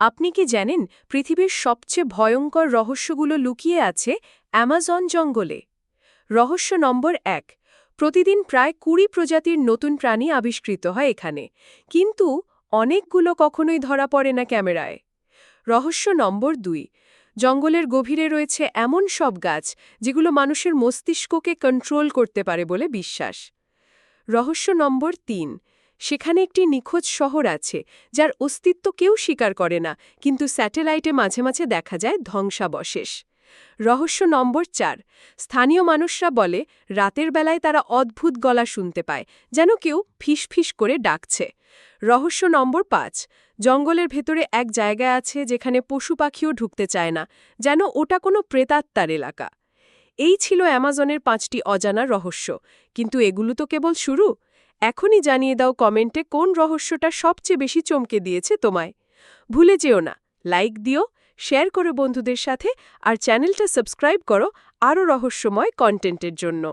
আপনি কি জানেন পৃথিবীর সবচেয়ে ভয়ঙ্কর রহস্যগুলো লুকিয়ে আছে অ্যামাজন জঙ্গলে? রহস্য নম্বর এক, প্রতিদিন প্রায় কুড়ি প্রজাতির নতুন প্রাণী আবিষ্কৃত হয় এখানে, কিন্তু অনেকগুলো কখনোই ধরা পড়ে না ক্যামেরায়। রহস্য নম্বর দুই, জঙ্গলের গভীরে রয়েছে এমন সব গাছ যেগুলো মানুষের মস্তিষ্ককে কন্ট্রোল করতে পারে বলে বিশ্বাস। রহস্য নম্বর তিন সেখানে একটি নিখোঁজ শহর আছে, যার অস্তিত্ব কেউ স্বীকার করে না, কিন্তু স্যাটেলাইটে মাঝে মাঝে দেখা যায় ধ্বংসাবশেষ। রহস্য নম্বর চার, স্থানীয় মানুষরা বলে, রাতের বেলায় তারা অদ্ভুত গলা শুনতে পায়, যেন কেউ ফিস ফিস করে ডাকছে। রহস্য নম্বর পাঁচ, জঙ্গলের ভেতরে এক জায়গায় আছে যেখানে পশু পাখিও ঢুকতে চায় না, যেন ওটা কোনো প্রেতাত্মার এলাকা। এই ছিল অ্যামাজনের পাঁচটি অজানা রহস্য, কিন্তু এগুলো তো কেবল শুরু? এখনই জানিয়ে দাও কমেন্টে কোন রহস্যটা সবচেয়ে বেশি চমকে দিয়েছে তোমায়। ভুলে যেও না, লাইক দিও, শেয়ার করো বন্ধুদের সাথে, আর চ্যানেলটা সাবস্ক্রাইব করো আরও রহস্যময় কন্টেন্টের জন্য।